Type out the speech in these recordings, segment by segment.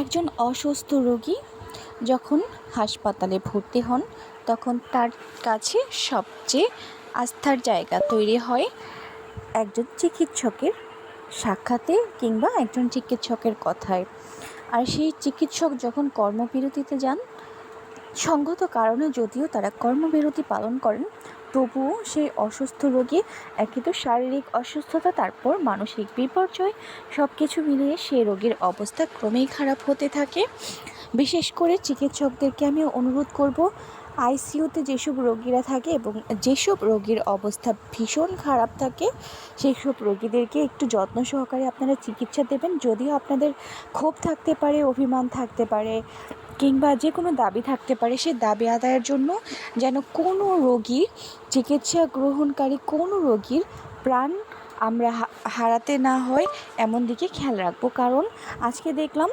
একজন অসুস্থ রোগী যখন হাসপাতালে ভর্তি হন, তখন তার কাছে সবচেয়ে আস্থার জায়গা তৈরি হয় একজন চিকিৎসকের সাক্ষাতে কিংবা একজন চিকিৎসকের কথায়। আর সেই চিকিৎসক যখন কর্মবিরতিতে যান সঙ্গত কারণে যদিও তারা কর্মবিরতি পালন করেন, তবুও সেই অসুস্থ রোগী, একই তো শারীরিক অসুস্থতা, তারপর মানসিক বিপর্যয় সব কিছু মিলিয়ে সেই রোগীর অবস্থা ক্রমেই খারাপ হতে থাকে। বিশেষ করে চিকিৎসকদেরকে আমি অনুরোধ করব আইসিইউতে যেসব রোগীরা থাকে এবং যেসব রোগীর অবস্থা ভীষণ খারাপ থাকে সেই সব রোগীদেরকে একটু যত্ন সহকারে আপনারা চিকিৎসা দেবেন। যদিও আপনাদের ক্ষোভ থাকতে পারে, অভিমান থাকতে পারে, কিংবা যে কোনো দাবি থাকতে পারে সেই দাবি আদায়ের জন্য যেন কোনো রোগী চিকিৎসা গ্রহণকারী কোনো রোগীর প্রাণ আমরা হারাতে না হয়, এমন দিকে খেয়াল রাখব। কারণ আজকে দেখলাম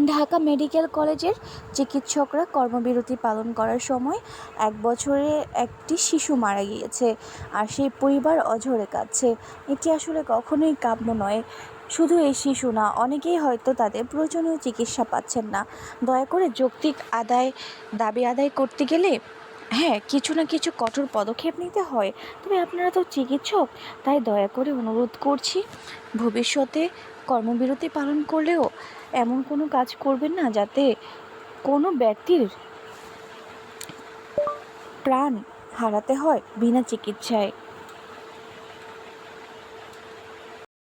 ঢাকা মেডিকেল কলেজের চিকিৎসকরা কর্মবিরতি পালন করার সময় এক বছরে একটি শিশু মারা গিয়েছে আর সেই পরিবার অঝরে কাঁদছে। এটি আসলে কখনোই কাম্য নয়। শুধু এই শিশু না, অনেকেই হয়তো তাদের প্রয়োজনীয় চিকিৎসা পাচ্ছেন না। দয়া করে যৌক্তিক আদায়, দাবি আদায় করতে গেলে হ্যাঁ কিছু না কিছু কঠোর পদক্ষেপ নিতে হয়। তবে আপনারা তো চিকিৎসক, তাই দয়া করে অনুরোধ করছি, ভবিষ্যতে কর্মবিরতি পালন করলেও এমন কোনো কাজ করবেন না যাতে কোনো ব্যক্তির প্রাণ হারাতে হয় বিনা চিকিৎসায়।